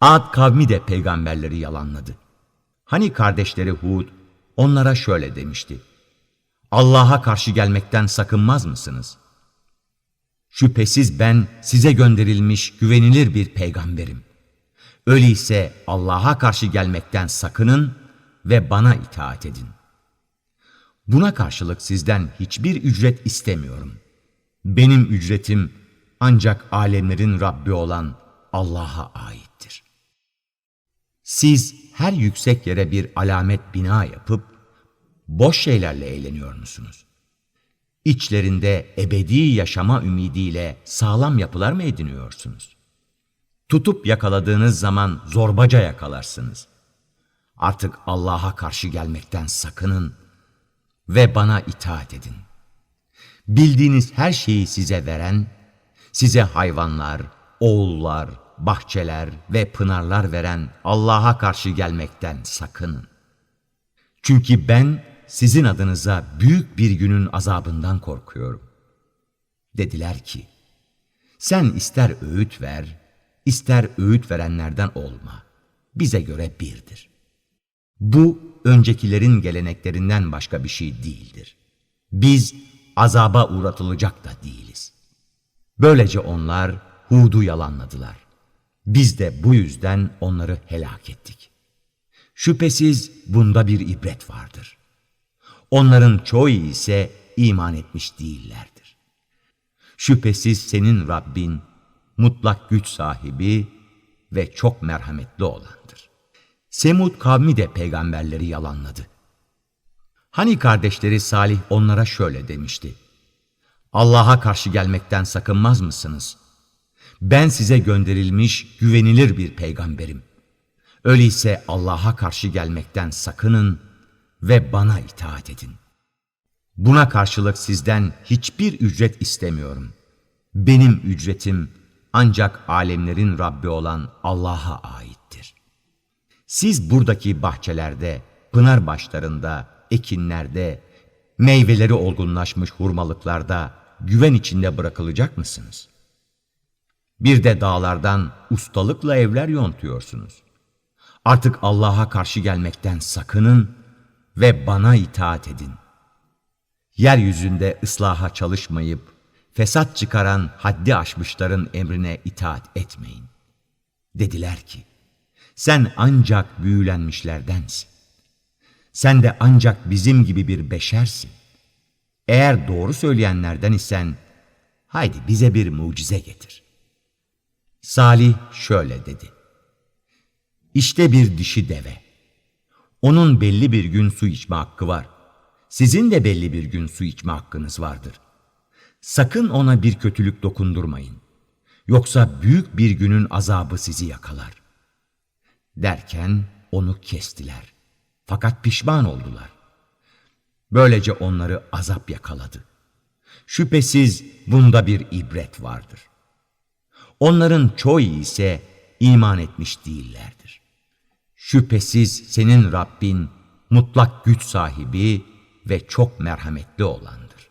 Ad kavmi de peygamberleri yalanladı. Hani kardeşleri Hud onlara şöyle demişti. Allah'a karşı gelmekten sakınmaz mısınız? Şüphesiz ben size gönderilmiş güvenilir bir peygamberim. Öyleyse Allah'a karşı gelmekten sakının ve bana itaat edin. Buna karşılık sizden hiçbir ücret istemiyorum. Benim ücretim ancak alemlerin Rabbi olan Allah'a aittir. Siz her yüksek yere bir alamet bina yapıp boş şeylerle eğleniyor musunuz? İçlerinde ebedi yaşama ümidiyle sağlam yapılar mı ediniyorsunuz? Tutup yakaladığınız zaman zorbaca yakalarsınız. Artık Allah'a karşı gelmekten sakının ve bana itaat edin. Bildiğiniz her şeyi size veren, size hayvanlar, oğullar, bahçeler ve pınarlar veren Allah'a karşı gelmekten sakının. Çünkü ben sizin adınıza büyük bir günün azabından korkuyorum. Dediler ki, sen ister öğüt ver, ister öğüt verenlerden olma. Bize göre birdir. Bu öncekilerin geleneklerinden başka bir şey değildir. Biz azaba uğratılacak da değiliz. Böylece onlar Hud'u yalanladılar. Biz de bu yüzden onları helak ettik. Şüphesiz bunda bir ibret vardır. Onların çoğu ise iman etmiş değillerdir. Şüphesiz senin Rabbin mutlak güç sahibi ve çok merhametli olandır. Semud kavmi de peygamberleri yalanladı. Hani kardeşleri Salih onlara şöyle demişti. Allah'a karşı gelmekten sakınmaz mısınız? Ben size gönderilmiş güvenilir bir peygamberim. Öyleyse Allah'a karşı gelmekten sakının ve bana itaat edin. Buna karşılık sizden hiçbir ücret istemiyorum. Benim ücretim ancak alemlerin Rabbi olan Allah'a aittir. Siz buradaki bahçelerde, pınar başlarında, ekinlerde, meyveleri olgunlaşmış hurmalıklarda güven içinde bırakılacak mısınız? Bir de dağlardan ustalıkla evler yontuyorsunuz. Artık Allah'a karşı gelmekten sakının ve bana itaat edin. Yeryüzünde ıslaha çalışmayıp, fesat çıkaran haddi aşmışların emrine itaat etmeyin. Dediler ki, sen ancak büyülenmişlerdensin. Sen de ancak bizim gibi bir beşersin. Eğer doğru söyleyenlerden isen, haydi bize bir mucize getir. Salih şöyle dedi. İşte bir dişi deve. Onun belli bir gün su içme hakkı var. Sizin de belli bir gün su içme hakkınız vardır. Sakın ona bir kötülük dokundurmayın. Yoksa büyük bir günün azabı sizi yakalar. Derken onu kestiler. Fakat pişman oldular. Böylece onları azap yakaladı. Şüphesiz bunda bir ibret vardır. Onların çoğu ise iman etmiş değillerdir. Şüphesiz senin Rabbin mutlak güç sahibi ve çok merhametli olandır.